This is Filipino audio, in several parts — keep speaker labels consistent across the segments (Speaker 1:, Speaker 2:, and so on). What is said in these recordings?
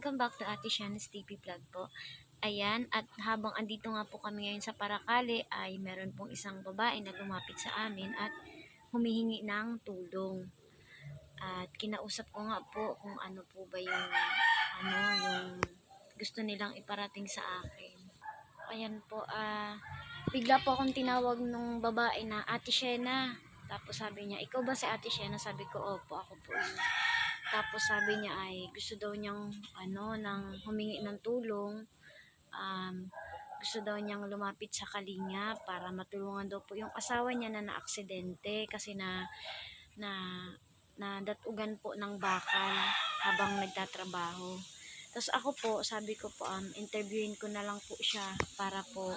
Speaker 1: welcome back to Ate Shana's TV Vlog po. Ayan, at habang andito nga po kami ngayon sa Paracale ay meron pong isang babae na lumapit sa amin at humihingi ng tulong. At kinausap ko nga po kung ano po ba yung ano yung gusto nilang iparating sa akin. Ayan po, ah bigla po akong tinawag nung babae na Ate Shena. Tapos sabi niya, ikaw ba si Ate Shena? Sabi ko, opo, ako po. Tapos sabi niya ay gusto daw niyang ano nang humingi ng tulong. Um, gusto daw niyang lumapit sa kalinga para matulungan daw po yung asawa niya na naaksidente kasi na na na datugan po ng bakal habang nagtatrabaho. Tapos ako po, sabi ko po, um, interviewin ko na lang po siya para po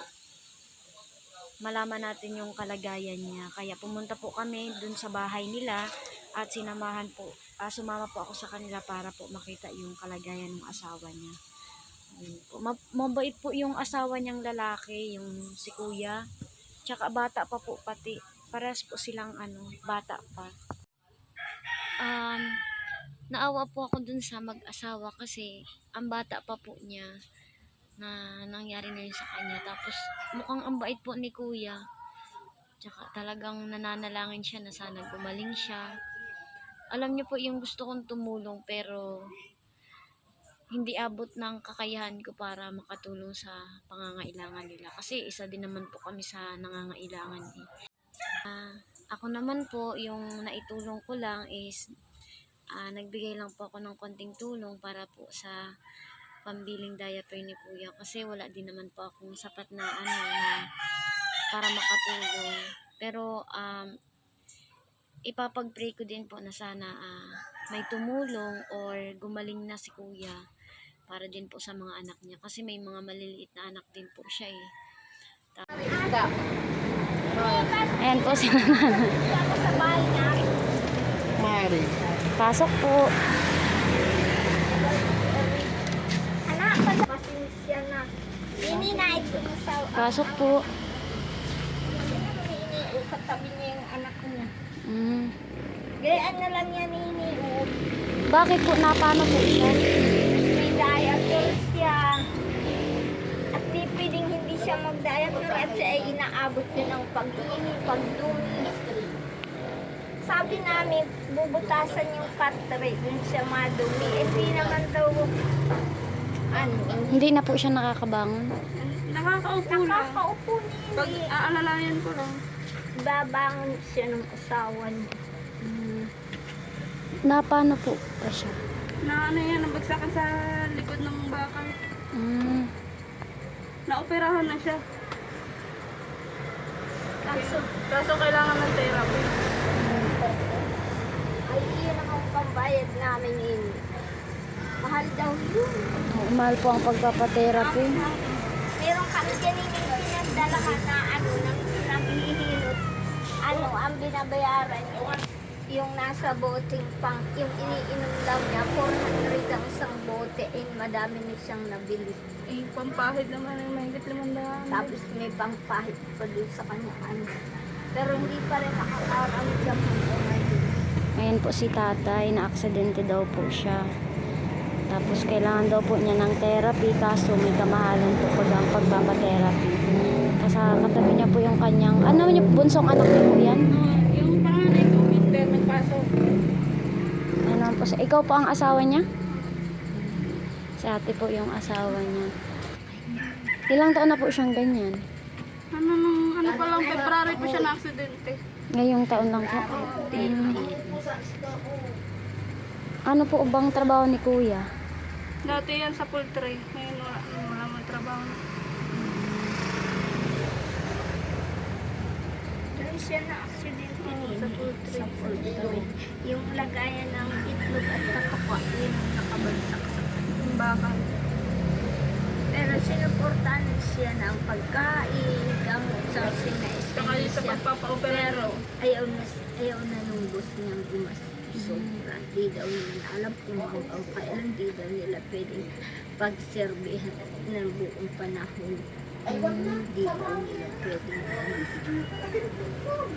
Speaker 1: malaman natin yung kalagayan niya. Kaya pumunta po kami dun sa bahay nila at sinamahan po, ah, sumama po ako sa kanila para po makita yung kalagayan ng asawa niya. Ayun mabait po yung asawa niyang lalaki, yung si kuya. Tsaka bata pa po pati. Parehas po silang ano, bata pa. Um, naawa po ako dun sa mag-asawa kasi ang bata pa po niya na nangyari na yun sa kanya. Tapos mukhang ang bait po ni kuya. Tsaka talagang nananalangin siya na sana gumaling siya. Alam niyo po yung gusto kong tumulong pero hindi abot ng kakayahan ko para makatulong sa pangangailangan nila. Kasi isa din naman po kami sa nangangailangan eh. Ah, ako naman po, yung naitulong ko lang is ah, nagbigay lang po ako ng konting tulong para po sa pambiling diaper ni kuya kasi wala din naman po akong sapat na ano na para makatulong. Pero um, ipapag-pray ko din po na sana ah, may tumulong or gumaling na si kuya para din po sa mga anak niya kasi may mga maliliit na anak din po siya eh. Ayan po si
Speaker 2: Mari.
Speaker 1: Pasok po.
Speaker 3: Anak, pasensya na. Ini na ito mo sa...
Speaker 1: Pasok po.
Speaker 3: Ini, katabi niya yung anak niya.
Speaker 1: Mm.
Speaker 3: Gayaan na lang yan, ini. Oh.
Speaker 1: Bakit po napano po siya?
Speaker 3: May diaper siya. At di pwedeng hindi siya mag-diaper at siya ay inaabot yun ng pag-iingi, pagdumi. Sabi namin, bubutasan yung katre dun siya madumi. Eh, di naman daw, ano,
Speaker 1: Hindi na po siya nakakabangon.
Speaker 4: Nakakaupo lang.
Speaker 3: nakakaupo
Speaker 4: Pag
Speaker 3: nili.
Speaker 4: aalalayan ko lang.
Speaker 3: Babangon siya ng asawa niya.
Speaker 1: Napano po ba siya?
Speaker 4: Na ano yan, nabagsakan sa likod ng bakal.
Speaker 1: Mm.
Speaker 4: Naoperahan na siya.
Speaker 3: Kaso,
Speaker 4: Kaso kailangan ng therapy.
Speaker 3: ay iyon ang pambayad namin ini. Mahal daw yun.
Speaker 1: Oh, mahal po ang pagpapatherapy.
Speaker 3: Meron kami dyan yung pinagdalahan na ang binabayaran yung, yung nasa boteng pang, yung iniinom daw niya, 400 ang isang bote, eh, madami na siyang nabili.
Speaker 4: Eh, pampahid naman ang mahigit limandaan.
Speaker 3: Tapos may pangpahit pa doon sa kanya, ano. Pero hindi pa rin nakakaramdam hanggang ngayon.
Speaker 1: Ayan po si tatay, na aksidente daw po siya. Tapos kailangan daw po niya ng therapy kaso may kamahalan po pag ang pagpapatherapy. Kasi katabi niya po yung kanyang, ano yung bunsong anak niya po yan?
Speaker 4: Ah, yung panganay ko, winter, nagpasok.
Speaker 1: Ano po, si- ikaw po ang asawa niya? Si ate po yung asawa niya. Ilang taon na po siyang ganyan?
Speaker 4: Ano nung, ano pa lang, February pa siya na aksidente.
Speaker 1: Ngayong taon lang po. Ano po bang trabaho ni kuya?
Speaker 4: Dati yan sa poultry. Ngayon wala, wala mo trabaho na.
Speaker 3: Doon siya na aksidente
Speaker 4: Oo, sa poultry.
Speaker 3: sa poultry. Yung lagayan ng itlog at katuka, yun ang nakabagsak sa kanya.
Speaker 4: Yung bakal.
Speaker 3: Pero sinuportahan siya ng pagkain, gamot sa
Speaker 4: Saka yung sa
Speaker 3: siya.
Speaker 4: pagpapa-opera.
Speaker 3: Pero ayaw na, ayaw na nung boss niyang gumas. Sobra. Di daw nila alam kung hanggang kailan di daw nila pwedeng pagserbihan ng buong panahon. Di daw nila pwedeng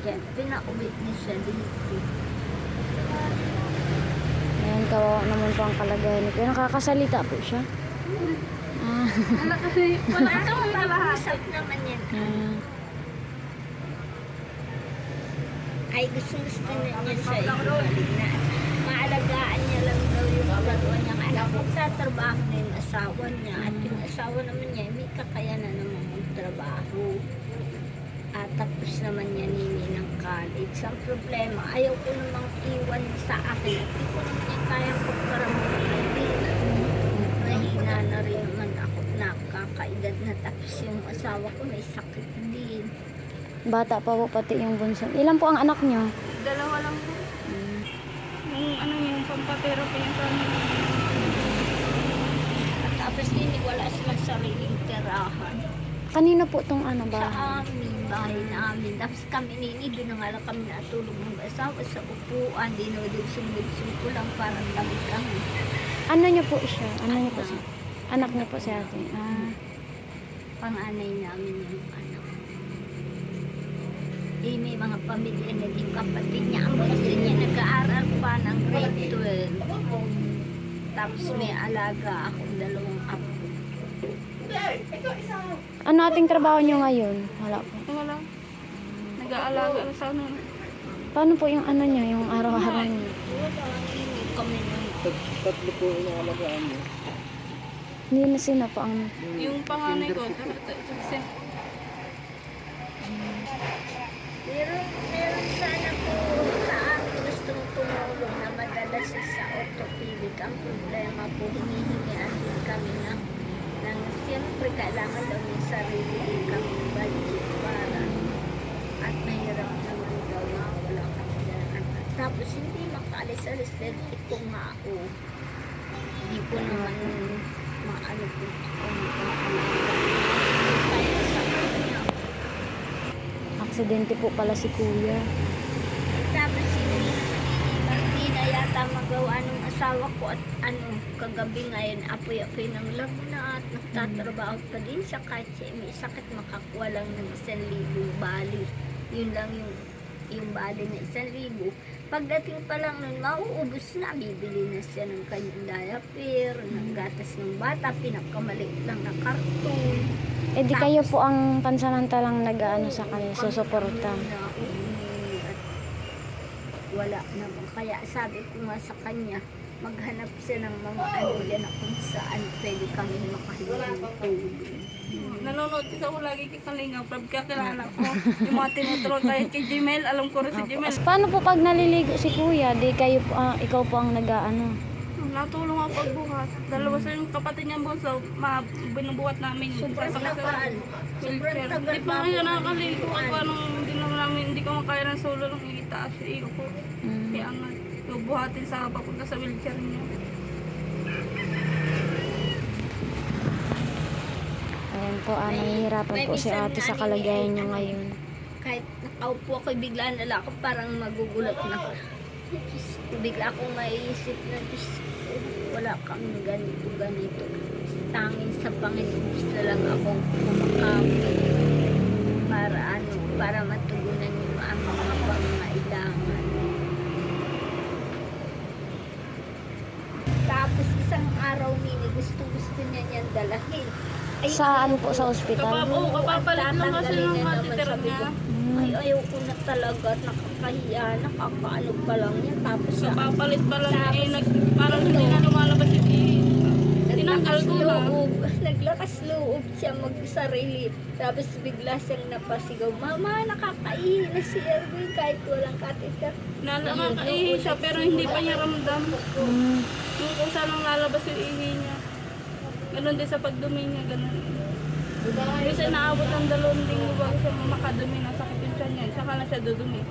Speaker 3: Kaya pinauwi niya siya dito.
Speaker 1: Ayan, kawawa naman po ang kalagayan ni Kuya. Nakakasalita po siya. Ah.
Speaker 4: Wala kasi, wala kasi mga lahat.
Speaker 3: Usap naman yan.
Speaker 1: ah.
Speaker 3: Ay, gusto gusto na niya sa ibalik na maalagaan niya lang daw yung dalawa niyang anak. Magtatrabaho na yung asawa niya. At yung asawa naman niya, may kakayanan naman magtrabaho. At tapos naman niya nini ng college. Ang problema, ayaw ko namang iwan sa akin. At hindi ko naman niya kayang pagparamdaman. Mahina na rin naman ako. Nakakaedad na tapos yung asawa ko may sakit din.
Speaker 1: Bata pa po pati yung bunso. Ilan po ang anak niyo?
Speaker 4: Dalawa lang po. Yung ano yung pampatherapy yung sa amin.
Speaker 3: At tapos hindi wala silang sariling tirahan.
Speaker 1: Kanino po tong ano
Speaker 3: Sa
Speaker 1: ba?
Speaker 3: amin, bahay namin. Tapos kami nini, doon nga lang kami natulog ng asawa sa upuan. Dinudugsong-dugsong ko lang parang lamig kami.
Speaker 1: Ano niyo po siya? Ano niyo po siya? Anak niyo po si ate. Ah.
Speaker 3: Panganay namin yung anak. Eh, may mga pamilya na yung kapatid niya. Ang kasi niya nag-aaral pa ng grade 12. Tapos may alaga akong dalawang apo.
Speaker 1: Ano ating trabaho niyo ngayon? Wala po.
Speaker 4: Wala. Nag-aalaga sa ano.
Speaker 1: Paano po yung ano niyo, yung araw-araw niyo?
Speaker 3: Hindi kami
Speaker 2: Tatlo po inaalagaan mo.
Speaker 1: Hindi na sino po ang...
Speaker 4: Yung panganay ko, kasi
Speaker 3: Meron, meron sana po sa amin gustong tumulong na madala siya sa orthopedic. Ang problema po, hinihingian din kami na ng siyempre kailangan daw yung sarili din kami budget para at mahirap naman daw na wala kami dyan. Tapos hindi makaalis-alis dahil ito nga o hindi ko naman maano po kung maano kaya sa kanya.
Speaker 1: Aksidente po pala si kuya.
Speaker 3: Tapos hindi, hindi na yata magawa ng asawa ko at ano, kagabi ngayon, apoy-apoy ng lagnat, nagtatrabaho pa din siya kahit siya may sakit makakuha lang ng isang libong bali. Yun lang yung yung bali na isang libo. Pagdating pa lang nun, mauubos na. Bibili na siya ng kanyang diaper, ng gatas ng bata, pinakamaliit lang na karton.
Speaker 1: Eh di kayo po ang pansamantalang nag-ano sa kanila, susuporta.
Speaker 3: na at wala naman. Kaya sabi ko nga sa kanya, maghanap siya ng mga ano dyan na kung saan pwede kami makahingi ng tulong.
Speaker 4: nanonood kasi ako lagi kay Kalinga. Pagkakilala ko, yung mga tinuturo kahit kay Jimel, alam ko rin si Jimel.
Speaker 1: Paano po pag naliligo si kuya, di kayo po, ah, ikaw po ang nag-ano?
Speaker 4: Natulong ako pagbuhat. Dalawa sa yung kapatid niyang bunso, ma binubuhat namin.
Speaker 3: Sobrang tagal. Sobrang
Speaker 4: wheelchair.
Speaker 3: tagal
Speaker 4: Di pa kaya nakakaligo ako anong hindi naman namin, hindi ko makaya ng solo nung itaas sa iyo ko.
Speaker 1: Mm.
Speaker 4: Kaya nga, bubuhatin sa papunta sa wheelchair niya.
Speaker 1: Ayan po, ah, nahihirapan po si ate sa kalagayan niya ngayon.
Speaker 3: Kahit nakaupo ako, bigla na lang ako parang magugulat na. Bigla akong maiisip na, wala kang ganito, ganito. Tangin sa Panginoon, gusto lang akong kumakami para ano, para matugunan yung aming mga pangailangan. Tapos isang araw nini, gusto gusto niya niyan dalahin. Ay,
Speaker 1: Saan po sa ospital?
Speaker 4: Kapap, oh, kapapalit lang kasi
Speaker 3: Tatanggalin
Speaker 4: ng
Speaker 3: na naman,
Speaker 4: matiter
Speaker 3: sabi
Speaker 4: niya.
Speaker 3: ko, ay ayaw ko na talaga at nakakahiya, nakakaano pa lang yan. Tapos sa
Speaker 4: Kapapalit pa lang eh, nag, parang hindi na lumalabas yung ihi. Tinanggal ko na.
Speaker 3: loob, naglakas loob siya magsarili. Tapos bigla siyang napasigaw, Mama, nakakaihi na si Erwin kahit walang catheter.
Speaker 4: Nakakaihi siya pero hindi pa niya ramdam.
Speaker 1: Mm.
Speaker 4: Yung kung saan ang lalabas yung ihi niya. Ganon din sa pagdumi niya, ganon. Kasi naabot ng dalawang linggo bago siya makadumi na sakit yung tiyan niya. Saka na siya dudumi.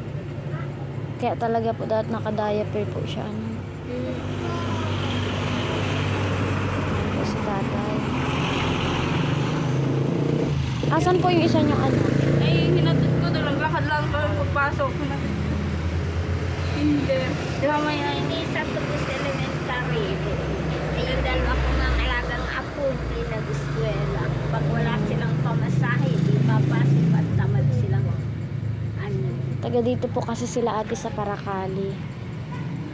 Speaker 1: Kaya talaga po dapat naka-diaper po siya. Ano? Po si tatay. Asan po yung isa niyong anak?
Speaker 4: Ay, hinatid ko doon. Naglakad lang ko yung pagpasok. Hindi.
Speaker 3: Di ba may inisa ko sa elementary. Ay yung dalawa ko apo, hindi nag-eskwela. Pag wala silang pamasahe, di papasok at tamad silang ano.
Speaker 1: Taga dito po kasi sila ate sa Paracali.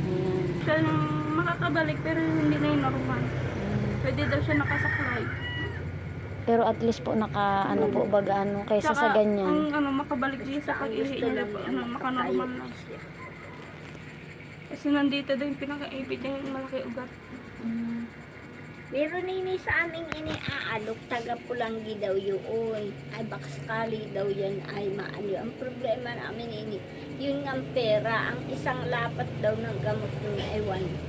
Speaker 1: Ayan.
Speaker 4: Siya makakabalik pero hindi na yung normal. Pwede daw siya nakasaklay.
Speaker 1: Pero at least po naka ano po baga ano kaysa sa
Speaker 4: Tsaka,
Speaker 1: ganyan.
Speaker 4: Ang ano, makabalik din sa pag-ihi niya, ano, makanormal lang. Kasi nandito daw yung pinaka-ipit niya yung malaki ugat.
Speaker 1: Mm.
Speaker 3: Meron ini sa aming iniaalok, taga Pulanggi daw yun. Ay baka sakali daw yan ay maano. Ang problema namin ini, yun ang pera. Ang isang lapat daw ng gamot nun ay 1.5.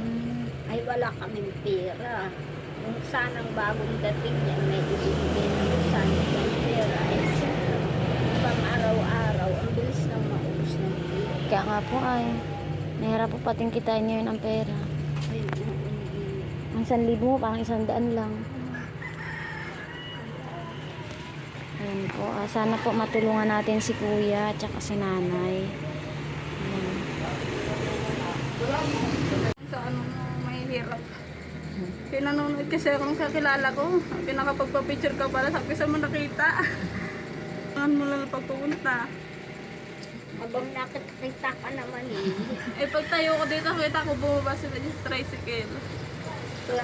Speaker 1: Mm.
Speaker 3: Ay wala kaming pera. Kung sanang bagong dating yan, may ibibigay na kung saan yung pera. Ay siyempre, pang araw-araw, ang bilis nang maubos ng pera.
Speaker 1: Kaya nga po ay mahirap po pating kitain ngayon ang pera.
Speaker 3: Ay,
Speaker 1: Ang isang libo mo, parang isang daan lang. Ayan po. ah, sana po matulungan natin si kuya at saka si nanay. Ayan.
Speaker 4: Sa ano, may hirap. Pinanonood kasi ako nung kakilala ko. Pinakapagpa-picture ka pala, sabi sa mo nakita. Saan mo lang pagpupunta?
Speaker 3: Habang nakikita ka naman eh.
Speaker 4: Eh pag tayo ko dito, kita ko bumaba sila sa tricycle.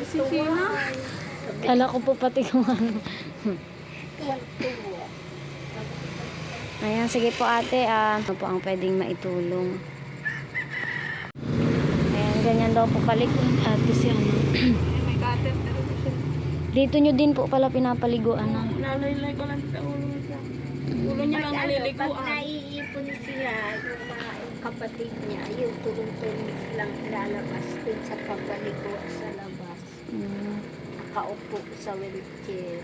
Speaker 4: Si Sheena?
Speaker 1: Kala ko po pati kung ano. Ayan, sige po ate. ah, ano po ang pwedeng maitulong? Ayan, ganyan daw po palikod ate si ano. Dito nyo din po pala pinapaliguan ah.
Speaker 4: Lalaylay ko lang sa ulo niya. Ulo niya lang
Speaker 3: Pag, ano, pag
Speaker 4: naliliguan.
Speaker 3: naiipon sila, yung mga kapatid niya, yung tulong-tulong silang lalabas dun sa pagpaligo sa labas.
Speaker 1: Mm.
Speaker 3: Nakaupo sa wheelchair.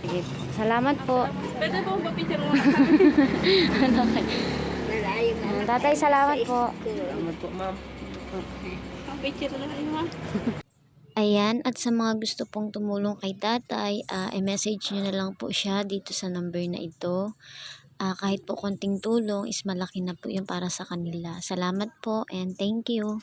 Speaker 1: Sige. Salamat po.
Speaker 4: Pwede po ba picture mo?
Speaker 3: Malayo na.
Speaker 1: Mm, tatay, salamat po.
Speaker 2: Salamat po, ma'am.
Speaker 4: Picture na yun ha.
Speaker 1: Ayan, at sa mga gusto pong tumulong kay tatay, ah, i-message nyo na lang po siya dito sa number na ito. Ah, kahit po konting tulong is malaki na po yun para sa kanila. Salamat po and thank you.